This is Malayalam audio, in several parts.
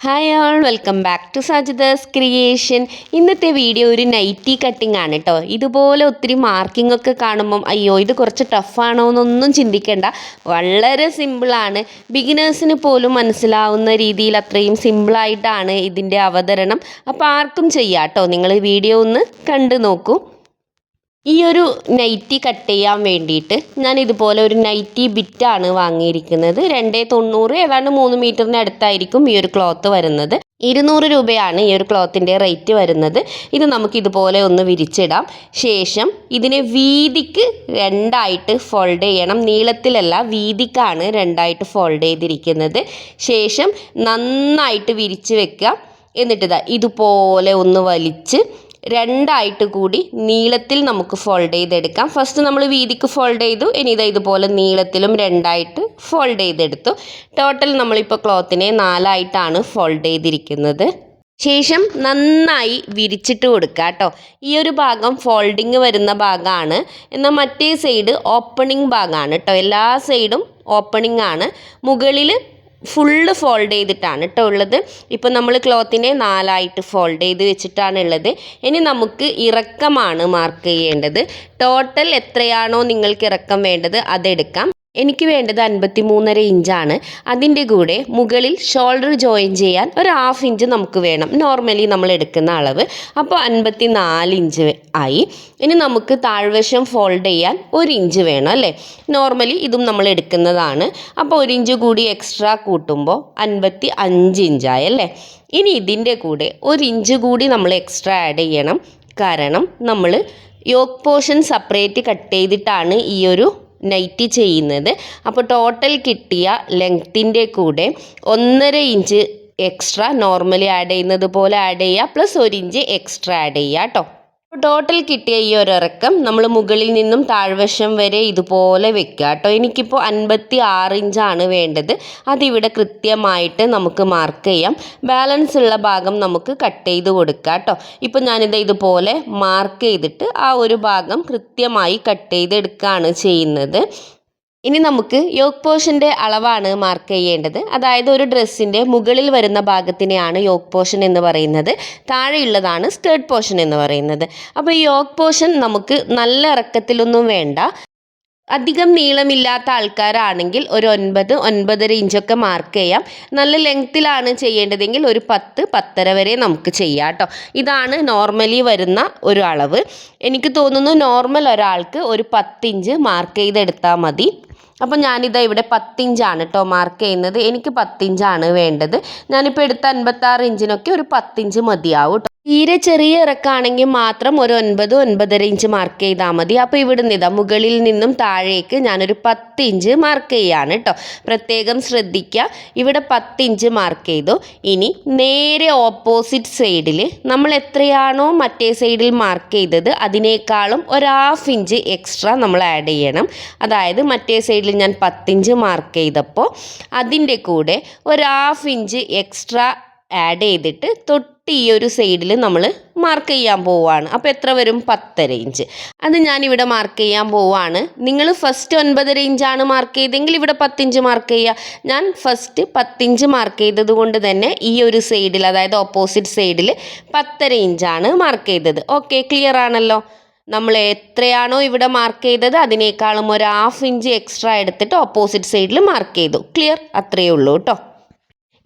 Hi all welcome back to Sajitha's creation ഇന്നത്തെ വീഡിയോ ഒരു നൈറ്റി കട്ടിംഗ് ആണ് കേട്ടോ ഇതുപോലെ ഒത്തിരി മാർക്കിംഗ് ഒക്കെ കാണുമ്പം അയ്യോ ഇത് കുറച്ച് ടഫാണോ എന്നൊന്നും ചിന്തിക്കേണ്ട. വളരെ സിമ്പിളാണ് ബിഗിനേഴ്സിന് പോലും മനസ്സിലാവുന്ന രീതിയിൽ അത്രയും സിമ്പിളായിട്ടാണ് ഇതിന്റെ അവതരണം. അപ്പോൾ ആർക്കും ചെയ്യാം കേട്ടോ നിങ്ങൾ വീഡിയോ ഒന്ന് കണ്ടു നോക്കൂ. ഈ ഒരു നൈറ്റി കട്ട് ചെയ്യാൻ വേണ്ടിയിട്ട് ഞാൻ ഇതുപോലെ ഒരു നൈറ്റി ബിറ്റാണ് വാങ്ങിയിരിക്കുന്നത്. രണ്ടേ തൊണ്ണൂറ് ഏതാണ്ട് മൂന്ന് മീറ്ററിന് അടുത്തായിരിക്കും ഈ ഒരു ക്ലോത്ത് വരുന്നത്. ഇരുന്നൂറ് രൂപയാണ് ഈ ഒരു ക്ലോത്തിന്റെ റേറ്റ് വരുന്നത്. ഇത് നമുക്ക് ഇതുപോലെ ഒന്ന് വിരിച്ചിടാം. ശേഷം ഇതിനെ വീതിക്ക് രണ്ടായിട്ട് ഫോൾഡ് ചെയ്യണം. നീളത്തിലല്ല വീതിക്കാണ് രണ്ടായിട്ട് ഫോൾഡ് ചെയ്തിരിക്കുന്നത്. ശേഷം നന്നായിട്ട് വിരിച്ച് വെക്കുക. എന്നിട്ടിതാ ഇതുപോലെ ഒന്ന് വലിച്ച് രണ്ടായിട്ട് കൂടി നീളത്തിൽ നമുക്ക് ഫോൾഡ് ചെയ്തെടുക്കാം. ഫസ്റ്റ് നമ്മൾ വീതിക്ക് ഫോൾഡ് ചെയ്തു. ഇനി ഇതാ ഇതുപോലെ നീളത്തിലും രണ്ടായിട്ട് ഫോൾഡ് ചെയ്തെടുത്തു. ടോട്ടൽ നമ്മളിപ്പോൾ ക്ലോത്തിനെ നാലായിട്ടാണ് ഫോൾഡ് ചെയ്തിരിക്കുന്നത്. ശേഷം നന്നായി വിരിച്ചിട്ട് കൊടുക്കുക കേട്ടോ ഈ ഒരു ഭാഗം ഫോൾഡിങ് വരുന്ന ഭാഗമാണ് എന്നാൽ മറ്റേ സൈഡ് ഓപ്പണിംഗ് ഭാഗമാണ് കേട്ടോ എല്ലാ സൈഡും ഓപ്പണിംഗ് ആണ്. മുകളിൽ ഫുള്ള് ഫോൾഡ് ചെയ്തിട്ടാണ് കേട്ടോ ഉള്ളത്. ഇപ്പം നമ്മൾ ക്ലോത്തിനെ നാലായിട്ട് ഫോൾഡ് ചെയ്ത് വെച്ചിട്ടാണ് ഉള്ളത് ഇനി നമുക്ക് ഇറക്കമാണ് മാർക്ക് ചെയ്യേണ്ടത്. ടോട്ടൽ എത്രയാണോ നിങ്ങൾക്ക് ഇറക്കം വേണ്ടത് അതെടുക്കാം. എനിക്ക് വേണ്ടത് അൻപത്തി മൂന്നര ഇഞ്ചാണ്. അതിന്റെ കൂടെ മുകളിൽ ഷോൾഡർ ജോയിൻ ചെയ്യാൻ ഒരു ഹാഫ് ഇഞ്ച് നമുക്ക് വേണം. നോർമലി നമ്മൾ എടുക്കുന്ന അളവ്. അപ്പോൾ അൻപത്തി നാല് ഇഞ്ച് ആയി. ഇനി നമുക്ക് താഴ്വശം ഫോൾഡ് ചെയ്യാൻ ഒരു ഇഞ്ച് വേണം അല്ലേ? നോർമലി ഇതും നമ്മൾ എടുക്കുന്നതാണ്. അപ്പോൾ ഒരു ഇഞ്ച് കൂടി എക്സ്ട്രാ കൂട്ടുമ്പോൾ അൻപത്തി അഞ്ച് ഇഞ്ചായി അല്ലേ? ഇനി ഇതിന്റെ കൂടെ ഒരു ഇഞ്ച് കൂടി നമ്മൾ എക്സ്ട്രാ ആഡ് ചെയ്യണം. കാരണം നമ്മൾ യോക്ക് പോർഷൻ സെപ്പറേറ്റ് കട്ട് ചെയ്തിട്ടാണ് ഈ ഒരു നൈറ്റി ചെയ്യുന്നത്. അപ്പോൾ ടോട്ടൽ കിട്ടിയ ലെങ്ത്തിന്റെ കൂടെ ഒന്നര ഇഞ്ച് എക്സ്ട്രാ നോർമലി ആഡ് ചെയ്യുന്നത് പോലെ ആഡ് ചെയ്യുക. പ്ലസ് ഒരു ഇഞ്ച് എക്സ്ട്രാ ആഡ് ചെയ്യുക കേട്ടോ ടോട്ടൽ കിട്ടിയ ഈ ഒരു ഇറക്കം നമ്മൾ മുകളിൽ നിന്നും താഴ്വശം വരെ ഇതുപോലെ വെക്കുക കേട്ടോ. എനിക്കിപ്പോൾ അൻപത്തി ആറ് ഇഞ്ചാണ് വേണ്ടത്. അതിവിടെ കൃത്യമായിട്ട് നമുക്ക് മാർക്ക് ചെയ്യാം. ബാലൻസ് ഉള്ള ഭാഗം നമുക്ക് കട്ട് ചെയ്ത് കൊടുക്കുക കേട്ടോ. ഇപ്പോൾ ഞാനിത് ഇതുപോലെ മാർക്ക് ചെയ്തിട്ട് ആ ഒരു ഭാഗം കൃത്യമായി കട്ട് ചെയ്തെടുക്കുകയാണ് ചെയ്യുന്നത്. ഇനി നമുക്ക് യോഗ് പോർഷന്റെ അളവാണ് മാർക്ക് ചെയ്യേണ്ടത്. അതായത് ഒരു ഡ്രസ്സിന്റെ മുകളിൽ വരുന്ന ഭാഗത്തിനെയാണ് യോഗ് പോർഷൻ എന്ന് പറയുന്നത്. താഴെയുള്ളതാണ് സ്കേർട്ട് പോർഷൻ എന്ന് പറയുന്നത്. അപ്പോൾ ഈ യോക്ക് പോർഷൻ നമുക്ക് നല്ല ഇറക്കത്തിലൊന്നും വേണ്ട. അധികം നീളമില്ലാത്ത ആൾക്കാരാണെങ്കിൽ ഒരു ഒൻപത് ഒൻപതര ഇഞ്ചൊക്കെ മാർക്ക് ചെയ്യാം. നല്ല ലെങ്ത്തിലാണ് ചെയ്യേണ്ടതെങ്കിൽ ഒരു പത്ത് പത്തര വരെ നമുക്ക് ചെയ്യാം കേട്ടോ. ഇതാണ് നോർമലി വരുന്ന ഒരു അളവ്. എനിക്ക് തോന്നുന്നു നോർമൽ ഒരാൾക്ക് ഒരു പത്തിഞ്ച് മാർക്ക് ചെയ്തെടുത്താൽ മതി. അപ്പോൾ ഞാനിതാ ഇവിടെ പത്തിഞ്ചാണ് കേട്ടോ മാർക്ക് ചെയ്യുന്നത്. എനിക്ക് പത്തിഞ്ചാണ് വേണ്ടത്. ഞാനിപ്പോൾ എടുത്ത അൻപത്താറ് ഇഞ്ചിനൊക്കെ ഒരു പത്തിഞ്ച് മതിയാവും തീരെ ചെറിയ ഇറക്കാണെങ്കിൽ മാത്രം ഒരു ഒൻപത് ഒൻപതര ഇഞ്ച് മാർക്ക് ചെയ്താൽ മതി. അപ്പോൾ ഇവിടുന്ന് ഇതാ മുകളിൽ നിന്നും താഴേക്ക് ഞാനൊരു പത്ത് ഇഞ്ച് മാർക്ക് ചെയ്യാണ് കേട്ടോ പ്രത്യേകം ശ്രദ്ധിക്കുക. ഇവിടെ പത്ത് ഇഞ്ച് മാർക്ക് ചെയ്തു. ഇനി നേരെ ഓപ്പോസിറ്റ് സൈഡിൽ നമ്മൾ എത്രയാണോ മറ്റേ സൈഡിൽ മാർക്ക് ചെയ്തത് അതിനേക്കാളും ഒരു ഹാഫ് ഇഞ്ച് എക്സ്ട്രാ നമ്മൾ ആഡ് ചെയ്യണം. അതായത് മറ്റേ സൈഡിൽ ഞാൻ പത്തിഞ്ച് മാർക്ക് ചെയ്തപ്പോൾ അതിന്റെ കൂടെ ഒരു ഹാഫ് ഇഞ്ച് എക്സ്ട്രാ ആഡ് ചെയ്തിട്ട് തൊട്ട് ഈ ഒരു സൈഡിൽ നമ്മൾ മാർക്ക് ചെയ്യാൻ പോവുകയാണ് അപ്പോൾ എത്ര വരും? പത്തര ഇഞ്ച് അത് ഞാനിവിടെ മാർക്ക് ചെയ്യാൻ പോവുകയാണ് നിങ്ങൾ ഫസ്റ്റ് ഒൻപതര ഇഞ്ചാണ് മാർക്ക് ചെയ്തെങ്കിൽ ഇവിടെ പത്തിഞ്ച് മാർക്ക് ചെയ്യുക ഞാൻ ഫസ്റ്റ് പത്തിഞ്ച് മാർക്ക് ചെയ്തത് കൊണ്ട് തന്നെ ഈ ഒരു സൈഡിൽ അതായത് ഓപ്പോസിറ്റ് സൈഡിൽ പത്തര ഇഞ്ചാണ് മാർക്ക് ചെയ്തത്. ഓക്കെ ക്ലിയർ ആണല്ലോ? നമ്മൾ എത്രയാണോ ഇവിടെ മാർക്ക് ചെയ്തത് അതിനേക്കാളും ഒരു ഹാഫ് ഇഞ്ച് എക്സ്ട്രാ എടുത്തിട്ട് ഓപ്പോസിറ്റ് സൈഡിൽ മാർക്ക് ചെയ്തു. ക്ലിയർ അത്രയേ ഉള്ളൂ കേട്ടോ.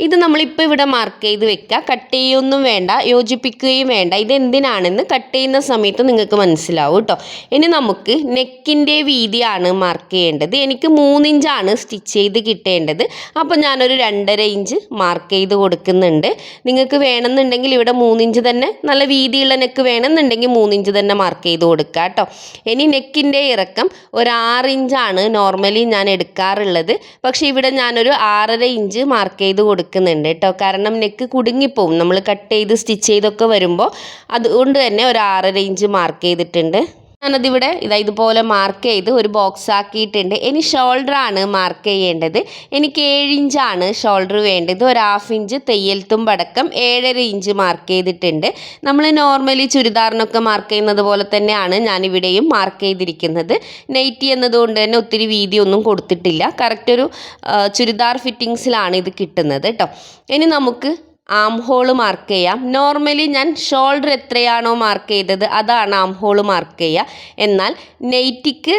ഇത് നമ്മളിപ്പോൾ ഇവിടെ മാർക്ക് ചെയ്ത് വെക്കുക കട്ട് ചെയ്യൊന്നും വേണ്ട യോജിപ്പിക്കുകയും വേണ്ട. ഇത് എന്തിനാണെന്ന് കട്ട് ചെയ്യുന്ന സമയത്ത് നിങ്ങൾക്ക് മനസ്സിലാവും കേട്ടോ ഇനി നമുക്ക് നെക്കിന്റെ വീതിയാണ് മാർക്ക് ചെയ്യേണ്ടത്. എനിക്ക് മൂന്നിഞ്ചാണ് സ്റ്റിച്ച് ചെയ്ത് കിട്ടേണ്ടത്. അപ്പോൾ ഞാനൊരു രണ്ടര ഇഞ്ച് മാർക്ക് ചെയ്ത് കൊടുക്കുന്നുണ്ട്. നിങ്ങൾക്ക് വേണമെന്നുണ്ടെങ്കിൽ ഇവിടെ മൂന്നിഞ്ച് തന്നെ നല്ല വീതിയുള്ള നെക്ക് വേണമെന്നുണ്ടെങ്കിൽ മൂന്നിഞ്ച് തന്നെ മാർക്ക് ചെയ്ത് കൊടുക്കുക കേട്ടോ ഇനി നെക്കിന്റെ ഇറക്കം ഒരു ആറിഞ്ചാണ് നോർമലി ഞാൻ എടുക്കാറുള്ളത്. പക്ഷേ ഇവിടെ ഞാനൊരു ആറര ഇഞ്ച് മാർക്ക് ചെയ്ത് കൊടുക്കും കൊടുക്കുന്നുണ്ട് കേട്ടോ. കാരണം നെക്ക് കുടുങ്ങിപ്പോവും. നമ്മൾ കട്ട് ചെയ്ത് സ്റ്റിച്ച് ചെയ്തൊക്കെ വരുമ്പോൾ അതുകൊണ്ട് തന്നെ ഒരു ആറര ഇഞ്ച് മാർക്ക് ചെയ്തിട്ടുണ്ട്. ഞാനതിവിടെ ഇതാ ഇതുപോലെ മാർക്ക് ചെയ്ത് ഒരു ബോക്സ് ആക്കിയിട്ടുണ്ട്. ഇനി ഷോൾഡർ ആണ് മാർക്ക് ചെയ്യേണ്ടത്. എനിക്ക് ഏഴ് ഇഞ്ചാണ് ഷോൾഡർ വേണ്ടത്. ഒരു ഹാഫ് ഇഞ്ച് തെയ്യൽ തുമ്പടക്കം ഏഴര ഇഞ്ച് മാർക്ക് ചെയ്തിട്ടുണ്ട്. നമ്മൾ നോർമലി ചുരിദാറിനൊക്കെ മാർക്ക് ചെയ്യുന്നത് പോലെ തന്നെയാണ് ഞാനിവിടെയും മാർക്ക് ചെയ്തിരിക്കുന്നത്. നെയ്റ്റി എന്നതുകൊണ്ട് തന്നെ ഒത്തിരി വീതിയൊന്നും കൊടുത്തിട്ടില്ല. കറക്റ്റ് ഒരു ചുരിദാർ ഫിറ്റിങ്സിലാണ് ഇത് കിട്ടുന്നത് കേട്ടോ ഇനി നമുക്ക് ആം ഹോൾ മാർക്ക് ചെയ്യാം. നോർമലി ഞാൻ ഷോൾഡർ എത്രയാണോ മാർക്ക് ചെയ്തത് അതാണ് ആം ഹോൾ മാർക്ക് ചെയ്യുക. എന്നാൽ നെയ്റ്റിക്ക്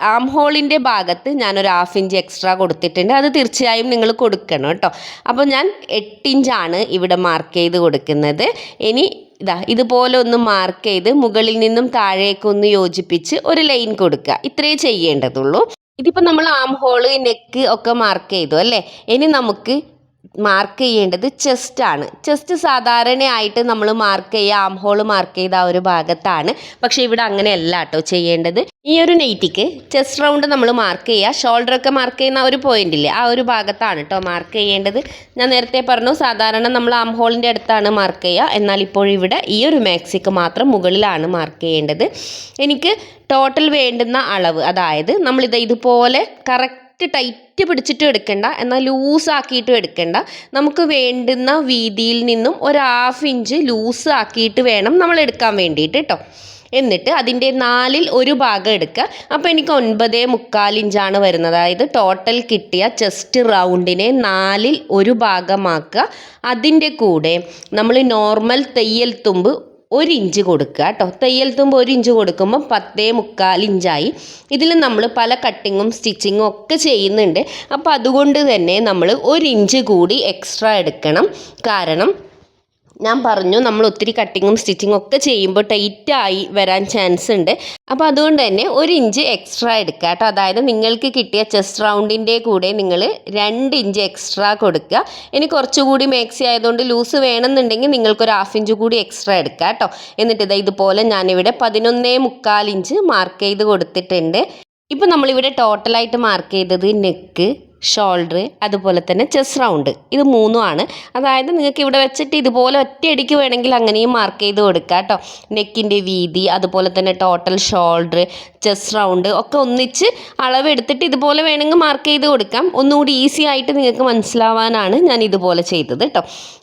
ആം ഹോളിന്റെ ഭാഗത്ത് ഞാനൊരു ഹാഫ് ഇഞ്ച് എക്സ്ട്രാ കൊടുത്തിട്ടുണ്ട്. അത് തീർച്ചയായും നിങ്ങൾ കൊടുക്കണം കേട്ടോ. അപ്പോൾ ഞാൻ എട്ടിഞ്ചാണ് ഇവിടെ മാർക്ക് ചെയ്ത് കൊടുക്കുന്നത്. ഇനി ഇതാ ഇതുപോലെ ഒന്ന് മാർക്ക് ചെയ്ത് മുകളിൽ നിന്നും താഴേക്കൊന്ന് യോജിപ്പിച്ച് ഒരു ലൈൻ കൊടുക്കുക. ഇത്രയേ ചെയ്യേണ്ടതുള്ളൂ. ഇതിപ്പോൾ നമ്മൾ ആം ഹോൾ നെക്ക് ഒക്കെ മാർക്ക് ചെയ്തു അല്ലേ? ഇനി നമുക്ക് മാർക്ക് ചെയ്യേണ്ടത് ചെസ്റ്റ് ആണ്. ചെസ്റ്റ് സാധാരണയായിട്ട് നമ്മൾ മാർക്ക് ചെയ്യുക ആം ഹോൾ മാർക്ക് ചെയ്ത ആ ഒരു ഭാഗത്താണ്. പക്ഷേ ഇവിടെ അങ്ങനെയല്ല കേട്ടോ ചെയ്യേണ്ടത്. ഈ ഒരു നെയ്റ്റിക്ക് ചെസ്റ്റ് റൗണ്ട് നമ്മൾ മാർക്ക് ചെയ്യുക. ഷോൾഡർ ഒക്കെ മാർക്ക് ചെയ്യുന്ന ഒരു പോയിന്റ് ഇല്ലേ ആ ഒരു ഭാഗത്താണ് കേട്ടോ മാർക്ക് ചെയ്യേണ്ടത്. ഞാൻ നേരത്തെ പറഞ്ഞു സാധാരണ നമ്മൾ ആം ഹോളിന്റെ അടുത്താണ് മാർക്ക് ചെയ്യുക. എന്നാൽ ഇപ്പോൾ ഇവിടെ ഈ ഒരു മാക്സിക്ക് മാത്രം മുകളിലാണ് മാർക്ക് ചെയ്യേണ്ടത്. എനിക്ക് ടോട്ടൽ വേണ്ടുന്ന അളവ് അതായത് നമ്മളിത് ഇതുപോലെ കറക്റ്റ് ടൈറ്റ് പിടിച്ചിട്ട് എടുക്കണ്ട എന്നാൽ ലൂസാക്കിയിട്ടും എടുക്കണ്ട. നമുക്ക് വേണ്ടുന്ന വീതിയിൽ നിന്നും ഒരു ഹാഫ് ഇഞ്ച് ലൂസ് ആക്കിയിട്ട് വേണം നമ്മൾ എടുക്കാൻ വേണ്ടിയിട്ട് കേട്ടോ എന്നിട്ട് അതിന്റെ നാലിൽ ഒരു ഭാഗം എടുക്കുക അപ്പോൾ എനിക്ക് ഒൻപതേ മുക്കാൽ ഇഞ്ചാണ് വരുന്നത്. അതായത് ടോട്ടൽ കിട്ടിയ ചെസ്റ്റ് റൗണ്ടിനെ നാലിൽ ഒരു ഭാഗമാക്കുക. അതിന്റെ കൂടെ നമ്മൾ നോർമൽ തെയ്യൽ തുമ്പ് ഒരു ഇഞ്ച് കൊടുക്കുക കേട്ടോ. തയ്യൽ തുമ്പ് ഒരു ഇഞ്ച് കൊടുക്കുമ്പോൾ പത്തേ മുക്കാൽ ഇഞ്ചായി. ഇതിൽ നമ്മൾ പല കട്ടിങ്ങും സ്റ്റിച്ചിങ്ങും ഒക്കെ ചെയ്യുന്നുണ്ട്. അപ്പോൾ അതുകൊണ്ട് തന്നെ നമ്മൾ ഒരു ഇഞ്ച് കൂടി എക്സ്ട്രാ എടുക്കണം. കാരണം ഞാൻ പറഞ്ഞു നമ്മൾ ഒത്തിരി കട്ടിങ്ങും സ്റ്റിച്ചിങ്ങും ഒക്കെ ചെയ്യുമ്പോൾ ടൈറ്റായി വരാൻ ചാൻസ് ഉണ്ട്. അപ്പോൾ അതുകൊണ്ട് തന്നെ ഒരു ഇഞ്ച് എക്സ്ട്രാ എടുക്കുക കേട്ടോ. അതായത് നിങ്ങൾക്ക് കിട്ടിയ ചെസ്റ്റ് റൗണ്ടിന്റെ കൂടെ നിങ്ങൾ രണ്ട് ഇഞ്ച് എക്സ്ട്രാ കൊടുക്കുക. ഇനി കുറച്ചുകൂടി മാക്സി ആയതുകൊണ്ട് ലൂസ് വേണമെന്നുണ്ടെങ്കിൽ നിങ്ങൾക്കൊരു ഹാഫ് ഇഞ്ച് കൂടി എക്സ്ട്രാ എടുക്കുക കേട്ടോ. എന്നിട്ട് ഇതാ ഇതുപോലെ ഞാനിവിടെ പതിനൊന്നേ മുക്കാൽ ഇഞ്ച് മാർക്ക് ചെയ്ത് കൊടുത്തിട്ടുണ്ട്. ഇപ്പോൾ നമ്മളിവിടെ ടോട്ടലായിട്ട് മാർക്ക് ചെയ്തത് നെക്ക് ഷോൾഡർ അതുപോലെ തന്നെ ചെസ് റൗണ്ട് ഇത് മൂന്നും ആണ് അതായത് നിങ്ങൾക്ക് ഇവിടെ വെച്ചിട്ട് ഇതുപോലെ ഒറ്റയടിക്ക് വേണമെങ്കിൽ അങ്ങനെയും മാർക്ക് ചെയ്ത് കൊടുക്കുക കേട്ടോ. നെക്കിന്റെ വീതി അതുപോലെ തന്നെ ടോട്ടൽ ഷോൾഡർ ചെസ് റൗണ്ട് ഒക്കെ ഒന്നിച്ച് അളവെടുത്തിട്ട് ഇതുപോലെ വേണമെങ്കിൽ മാർക്ക് ചെയ്ത് കൊടുക്കാം. ഒന്നുകൂടി ഈസി ആയിട്ട് നിങ്ങൾക്ക് മനസ്സിലാവാനാണ് ഞാൻ ഇതുപോലെ ചെയ്തത് കേട്ടോ.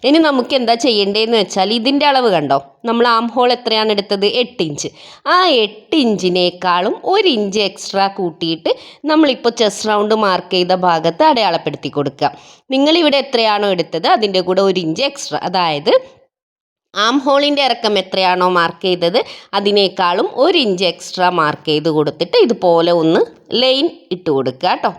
ഇനി നമുക്ക് എന്താ ചെയ്യേണ്ടതെന്ന് വെച്ചാൽ ഇതിന്റെ അളവ് കണ്ടോ? നമ്മൾ ആം ഹോൾ എത്രയാണ് എടുത്തത്? എട്ട് ഇഞ്ച് ആ എട്ട് ഇഞ്ചിനേക്കാളും ഒരു ഇഞ്ച് എക്സ്ട്രാ കൂട്ടിയിട്ട് നമ്മളിപ്പോൾ ചെസ് റൗണ്ട് മാർക്ക് ചെയ്ത ഭാഗത്ത് അടയാളപ്പെടുത്തി കൊടുക്കുക. നിങ്ങൾ ഇവിടെ എത്രയാണോ എടുത്തത് അതിന്റെ കൂടെ ഒരു ഇഞ്ച് എക്സ്ട്രാ അതായത് ആം ഹോളിന്റെ ഇറക്കം എത്രയാണോ മാർക്ക് ചെയ്തത് അതിനേക്കാളും ഒരു ഇഞ്ച് എക്സ്ട്രാ മാർക്ക് ചെയ്ത് കൊടുത്തിട്ട് ഇതുപോലെ ഒന്ന് ലൈൻ ഇട്ട് കൊടുക്കുക കേട്ടോ.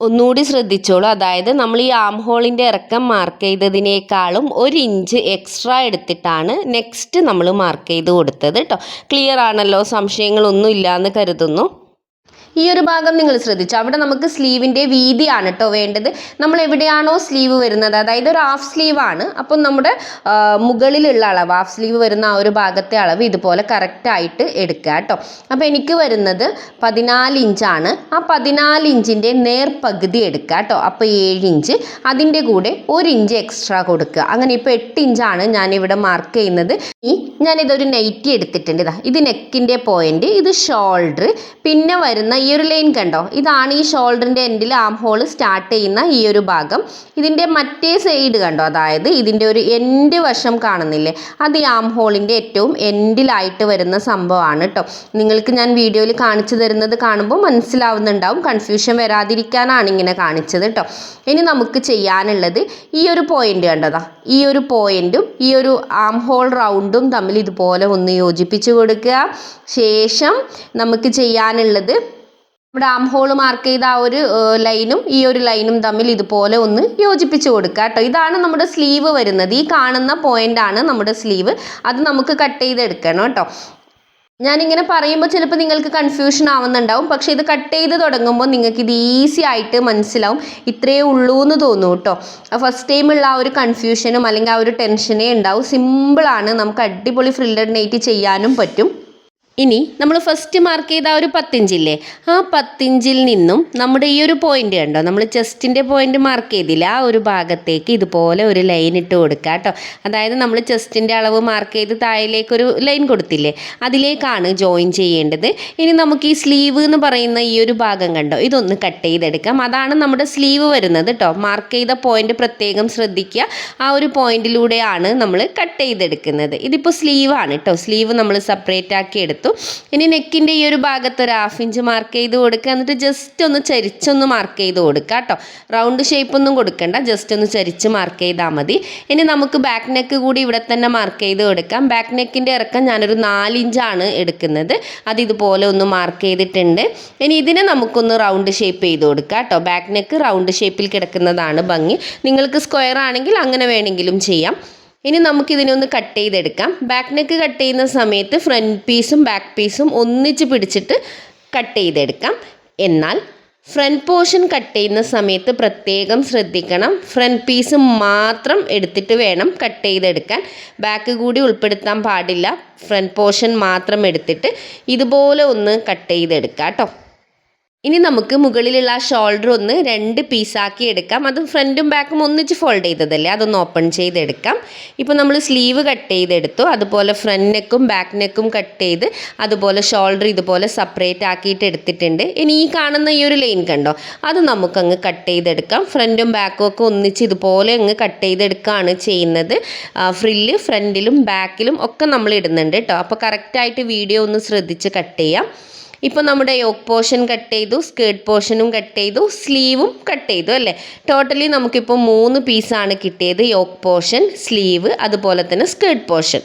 ഒന്നുകൂടി ശ്രദ്ധിച്ചോളൂ. അതായത് നമ്മൾ ഈ ആം ഹോളിന്റെ ഇറക്കം മാർക്ക് ചെയ്തതിനേക്കാളും ഒരു ഇഞ്ച് എക്സ്ട്രാ എടുത്തിട്ടാണ് നെക്സ്റ്റ് നമ്മൾ മാർക്ക് ചെയ്ത് കൊടുത്തത് കേട്ടോ. ക്ലിയർ ആണല്ലോ? സംശയങ്ങളൊന്നും ഇല്ലയെന്ന് കരുതുന്നു. ഈ ഒരു ഭാഗം നിങ്ങൾ ശ്രദ്ധിച്ചു. അവിടെ നമുക്ക് സ്ലീവിന്റെ വീതിയാണ് കേട്ടോ വേണ്ടത്. നമ്മൾ എവിടെയാണോ സ്ലീവ് വരുന്നത് അതായത് ഒരു ഹാഫ് സ്ലീവ് ആണ് അപ്പം നമ്മുടെ മുകളിലുള്ള അളവ് ഹാഫ് സ്ലീവ് വരുന്ന ആ ഒരു ഭാഗത്തെ അളവ് ഇതുപോലെ കറക്റ്റായിട്ട് എടുക്കുക കേട്ടോ. അപ്പോൾ എനിക്ക് വരുന്നത് പതിനാല് ഇഞ്ചാണ്. ആ പതിനാല് ഇഞ്ചിന്റെ നേർപകുതി എടുക്കുക കേട്ടോ. അപ്പോൾ ഏഴ് ഇഞ്ച്. അതിന്റെ കൂടെ ഒരു ഇഞ്ച് എക്സ്ട്രാ കൊടുക്കുക. അങ്ങനെ ഇപ്പോൾ എട്ട് ഇഞ്ചാണ് ഞാനിവിടെ മാർക്ക് ചെയ്യുന്നത്. ഈ ഞാനിതൊരു നൈറ്റി എടുത്തിട്ടുണ്ട്. ഇതാ ഇത് നെക്കിന്റെ പോയിന്റ് ഇത് ഷോൾഡർ പിന്നെ വരുന്ന ഈ ഒരു ലൈൻ കണ്ടോ? ഇതാണ് ഈ ഷോൾഡറിന്റെ എൻഡിൽ ആം ഹോൾ സ്റ്റാർട്ട് ചെയ്യുന്ന ഈ ഒരു ഭാഗം. ഇതിന്റെ മറ്റേ സൈഡ് കണ്ടോ? അതായത് ഇതിന്റെ ഒരു എൻഡ് വശം കാണുന്നില്ലേ? അത് ഈ ആം ഹോളിന്റെ ഏറ്റവും എൻഡിലായിട്ട് വരുന്ന സംഭവമാണ് കേട്ടോ നിങ്ങൾക്ക് ഞാൻ വീഡിയോയിൽ കാണിച്ചു തരുന്നത് കാണുമ്പോൾ മനസ്സിലാവുന്നുണ്ടാവും. കൺഫ്യൂഷൻ വരാതിരിക്കാനാണ് ഇങ്ങനെ കാണിച്ചത് കേട്ടോ ഇനി നമുക്ക് ചെയ്യാനുള്ളത് ഈ ഒരു പോയിന്റ് കണ്ടതാ ഈ ഒരു പോയിന്റും ഈ ഒരു ആം ഹോൾ റൗണ്ടും തമ്മിൽ ഇതുപോലെ ഒന്ന് യോജിപ്പിച്ച് കൊടുക്കുക. ശേഷം നമുക്ക് ചെയ്യാനുള്ളത് നമ്മുടെ ആം ഹോൾ മാർക്ക് ചെയ്ത ആ ഒരു ലൈനും ഈ ഒരു ലൈനും തമ്മിൽ ഇതുപോലെ ഒന്ന് യോജിപ്പിച്ച് കൊടുക്കുക കേട്ടോ ഇതാണ് നമ്മുടെ സ്ലീവ് വരുന്നത്. ഈ കാണുന്ന പോയിന്റ് ആണ് നമ്മുടെ സ്ലീവ് അത് നമുക്ക് കട്ട് ചെയ്തെടുക്കണം കേട്ടോ ഞാനിങ്ങനെ പറയുമ്പോൾ ചിലപ്പോൾ നിങ്ങൾക്ക് കൺഫ്യൂഷൻ ആവുന്നുണ്ടാവും. പക്ഷേ ഇത് കട്ട് ചെയ്ത് തുടങ്ങുമ്പോൾ നിങ്ങൾക്ക് ഇത് ഈസി ആയിട്ട് മനസ്സിലാവും. ഇത്രയേ ഉള്ളൂ എന്ന് തോന്നും കേട്ടോ ഫസ്റ്റ് ടൈമുള്ള ആ ഒരു കൺഫ്യൂഷനും അല്ലെങ്കിൽ ആ ഒരു ടെൻഷനേ ഉണ്ടാവും. സിമ്പിളാണ് നമുക്ക് അടിപൊളി ഫ്രില്ലഡ് നൈറ്റ് ചെയ്യാനും പറ്റും. ഇനി നമ്മൾ ഫസ്റ്റ് മാർക്ക് ചെയ്ത ആ ഒരു പത്തിഞ്ചില്ലേ? ആ പത്തിഞ്ചിൽ നിന്നും നമ്മുടെ ഈ ഒരു പോയിന്റ് കണ്ടോ? നമ്മൾ ചെസ്റ്റിന്റെ പോയിന്റ് മാർക്ക് ചെയ്തില്ല? ആ ഒരു ഭാഗത്തേക്ക് ഇതുപോലെ ഒരു ലൈൻ ഇട്ട് കൊടുക്കുക കേട്ടോ അതായത് നമ്മൾ ചെസ്റ്റിന്റെ അളവ് മാർക്ക് ചെയ്ത് താഴേലേക്ക് ഒരു ലൈൻ കൊടുത്തില്ലേ? അതിലേക്കാണ് ജോയിൻ ചെയ്യേണ്ടത്. ഇനി നമുക്ക് ഈ സ്ലീവ് എന്ന് പറയുന്ന ഈ ഒരു ഭാഗം കണ്ടോ? ഇതൊന്ന് കട്ട് ചെയ്തെടുക്കാം. അതാണ് നമ്മുടെ സ്ലീവ് വരുന്നത് കേട്ടോ മാർക്ക് ചെയ്ത പോയിന്റ് പ്രത്യേകം ശ്രദ്ധിക്കുക. ആ ഒരു പോയിന്റിലൂടെയാണ് നമ്മൾ കട്ട് ചെയ്തെടുക്കുന്നത്. ഇതിപ്പോൾ സ്ലീവാണ് കേട്ടോ സ്ലീവ് നമ്മൾ സെപ്പറേറ്റ് ആക്കി എടുത്തു. കൊടുത്തു. ഇനി നെക്കിന്റെ ഈ ഒരു ഭാഗത്ത് ഒരു ഹാഫ് ഇഞ്ച് മാർക്ക് ചെയ്ത് കൊടുക്കുക. എന്നിട്ട് ജസ്റ്റ് ഒന്ന് ചരിച്ചൊന്ന് മാർക്ക് ചെയ്ത് കൊടുക്കുക കേട്ടോ. റൗണ്ട് ഷേപ്പ് ഒന്നും കൊടുക്കണ്ട. ജസ്റ്റ് ഒന്ന് ചരിച്ച് മാർക്ക് ചെയ്താൽ മതി. ഇനി നമുക്ക് ബാക്ക് നെക്ക് കൂടി ഇവിടെ തന്നെ മാർക്ക് ചെയ്ത് കൊടുക്കാം ബാക്ക് നെക്കിന്റെ ഇറക്കം ഞാനൊരു നാലിഞ്ചാണ് എടുക്കുന്നത്. അത് ഇതുപോലെ ഒന്ന് മാർക്ക് ചെയ്തിട്ടുണ്ട്. ഇനി ഇതിനെ നമുക്കൊന്ന് റൗണ്ട് ഷേപ്പ് ചെയ്ത് കൊടുക്കാം കേട്ടോ. ബാക്ക് നെക്ക് റൗണ്ട് ഷേപ്പിൽ കിടക്കുന്നതാണ് ഭംഗി. നിങ്ങൾക്ക് സ്ക്വയർ ആണെങ്കിൽ അങ്ങനെ വേണമെങ്കിലും ചെയ്യാം. ഇനി നമുക്കിതിനൊന്ന് കട്ട് ചെയ്തെടുക്കാം. ബാക്ക് നെക്ക് കട്ട് ചെയ്യുന്ന സമയത്ത് ഫ്രണ്ട് പീസും ബാക്ക് പീസും ഒന്നിച്ച് പിടിച്ചിട്ട് കട്ട് ചെയ്തെടുക്കാം. എന്നാൽ ഫ്രണ്ട് പോർഷൻ കട്ട് ചെയ്യുന്ന സമയത്ത് പ്രത്യേകം ശ്രദ്ധിക്കണം. ഫ്രണ്ട് പീസ് മാത്രം എടുത്തിട്ട് വേണം കട്ട് ചെയ്തെടുക്കാൻ. ബാക്ക് കൂടി ഉൾപ്പെടുത്താൻ പാടില്ല. ഫ്രണ്ട് പോർഷൻ മാത്രം എടുത്തിട്ട് ഇതുപോലെ ഒന്ന് കട്ട് ചെയ്തെടുക്കാം കേട്ടോ. ഇനി നമുക്ക് മുകളിലുള്ള ആ ഷോൾഡർ ഒന്ന് രണ്ട് പീസാക്കി എടുക്കാം. അതും ഫ്രണ്ടും ബാക്കും ഒന്നിച്ച് ഫോൾഡ് ചെയ്തതല്ലേ? അതൊന്ന് ഓപ്പൺ ചെയ്തെടുക്കാം. ഇപ്പോൾ നമ്മൾ സ്ലീവ് കട്ട് ചെയ്തെടുത്തു. അതുപോലെ ഫ്രണ്ട് നെക്കും ബാക്ക് നെക്കും കട്ട് ചെയ്ത് അതുപോലെ ഷോൾഡർ ഇതുപോലെ സെപ്പറേറ്റ് ആക്കിയിട്ട് എടുത്തിട്ടുണ്ട്. ഇനി ഈ കാണുന്ന ഈ ഒരു ലൈൻ കണ്ടോ? അത് നമുക്കങ്ങ് കട്ട് ചെയ്തെടുക്കാം. ഫ്രണ്ടും ബാക്കും ഒക്കെ ഒന്നിച്ച് ഇതുപോലെ അങ്ങ് കട്ട് ചെയ്തെടുക്കുകയാണ് ചെയ്യുന്നത്. ഫ്രില്ല് ഫ്രണ്ടിലും ബാക്കിലും ഒക്കെ നമ്മൾ ഇടുന്നുണ്ട് കേട്ടോ അപ്പോൾ കറക്റ്റായിട്ട് വീഡിയോ ഒന്ന് ശ്രദ്ധിച്ച് കട്ട് ചെയ്യാം. ഇപ്പോൾ നമ്മുടെ യോക്ക് പോർഷൻ കട്ട് ചെയ്തു സ്കേർട്ട് പോർഷനും കട്ട് ചെയ്തു സ്ലീവും കട്ട് ചെയ്തു അല്ലേ? ടോട്ടലി നമുക്കിപ്പോൾ മൂന്ന് പീസാണ് കിട്ടിയത് യോക്ക് പോർഷൻ സ്ലീവ് അതുപോലെ തന്നെ സ്കേർട്ട് പോർഷൻ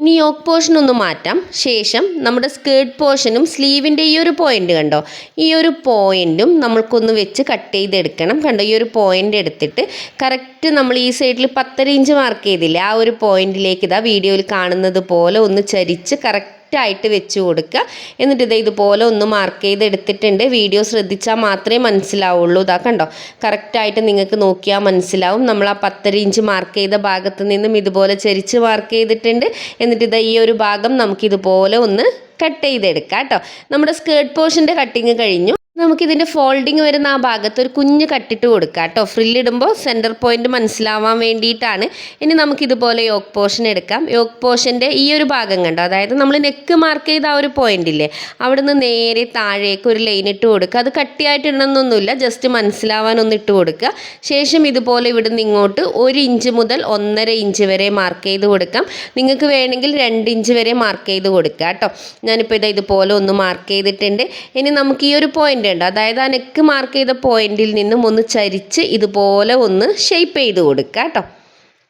ഇനി യോക്ക് പോർഷൻ ഒന്ന് മാറ്റാം. ശേഷം നമ്മുടെ സ്കേർട്ട് പോർഷനും സ്ലീവിന്റെ ഈ ഒരു പോയിന്റ് കണ്ടോ? ഈ ഒരു പോയിന്റും നമ്മൾക്കൊന്ന് വെച്ച് കട്ട് ചെയ്തെടുക്കണം. കണ്ടോ? ഈ ഒരു പോയിന്റ് എടുത്തിട്ട് കറക്റ്റ് നമ്മൾ ഈ സൈഡിൽ പത്തര ഇഞ്ച് മാർക്ക് ചെയ്തില്ലേ? ആ ഒരു പോയിന്റിലേക്ക് ഇതാ വീഡിയോയിൽ കാണുന്നത് പോലെ ഒന്ന് ചരിച്ച് കറക്റ്റ് ആയിട്ട് വെച്ച് കൊടുക്കുക. എന്നിട്ട് ഇത് ഇതുപോലെ ഒന്ന് മാർക്ക് ചെയ്ത് എടുത്തിട്ടുണ്ട് വീഡിയോ ശ്രദ്ധിച്ചാൽ മാത്രമേ മനസ്സിലാവുള്ളൂ. ഇതാ കണ്ടോ? കറക്റ്റായിട്ട് നിങ്ങൾക്ക് നോക്കിയാൽ മനസ്സിലാവും. നമ്മൾ ആ പത്തര ഇഞ്ച് മാർക്ക് ചെയ്ത ഭാഗത്ത് നിന്നും ഇതുപോലെ ചരിച്ച് മാർക്ക് ചെയ്തിട്ടുണ്ട്. എന്നിട്ട് ഇതാ ഈ ഒരു ഭാഗം നമുക്കിതുപോലെ ഒന്ന് കട്ട് ചെയ്തെടുക്കാം കേട്ടോ. നമ്മുടെ സ്കേർട്ട് പോർഷന്റെ കട്ടിങ് കഴിഞ്ഞു. നമുക്കിതിന്റെ ഫോൾഡിങ് വരുന്ന ആ ഭാഗത്ത് ഒരു കുഞ്ഞ് കട്ടിട്ട് കൊടുക്കുക കേട്ടോ. ഫ്രില്ലിടുമ്പോൾ സെന്റർ പോയിന്റ് മനസ്സിലാവാൻ വേണ്ടിയിട്ടാണ്. ഇനി നമുക്കിതുപോലെ യോക്ക് പോർഷൻ എടുക്കാം. യോക്ക് പോർഷന്റെ ഈ ഒരു ഭാഗം കണ്ടോ? അതായത് നമ്മൾ നെക്ക് മാർക്ക് ചെയ്ത ആ ഒരു പോയിന്റ് ഇല്ലേ? അവിടുന്ന് നേരെ താഴേക്ക് ഒരു ലൈൻ ഇട്ട് കൊടുക്കുക. അത് കട്ടിയായിട്ട് ഇടണമെന്നൊന്നുമില്ല ജസ്റ്റ് മനസ്സിലാവാൻ ഒന്ന് ഇട്ട് കൊടുക്കുക. ശേഷം ഇതുപോലെ ഇവിടുന്ന് ഇങ്ങോട്ട് ഒരു ഇഞ്ച് മുതൽ ഒന്നര ഇഞ്ച് വരെ മാർക്ക് ചെയ്ത് കൊടുക്കാം. നിങ്ങൾക്ക് വേണമെങ്കിൽ രണ്ട് ഇഞ്ച് വരെ മാർക്ക് ചെയ്ത് കൊടുക്കുക കേട്ടോ. ഞാനിപ്പോൾ ഇത് ഇതുപോലെ ഒന്ന് മാർക്ക് ചെയ്തിട്ടുണ്ട്. ഇനി നമുക്ക് ഈ ഒരു പോയിന്റ് ഉണ്ട്. അതായത് ആ നെക്ക് മാർക്ക് ചെയ്ത പോയിന്റിൽ നിന്നും ഒന്ന് ചരിച്ച് ഇതുപോലെ ഒന്ന് ഷെയ്പ്പ് ചെയ്ത് കൊടുക്കുക കേട്ടോ.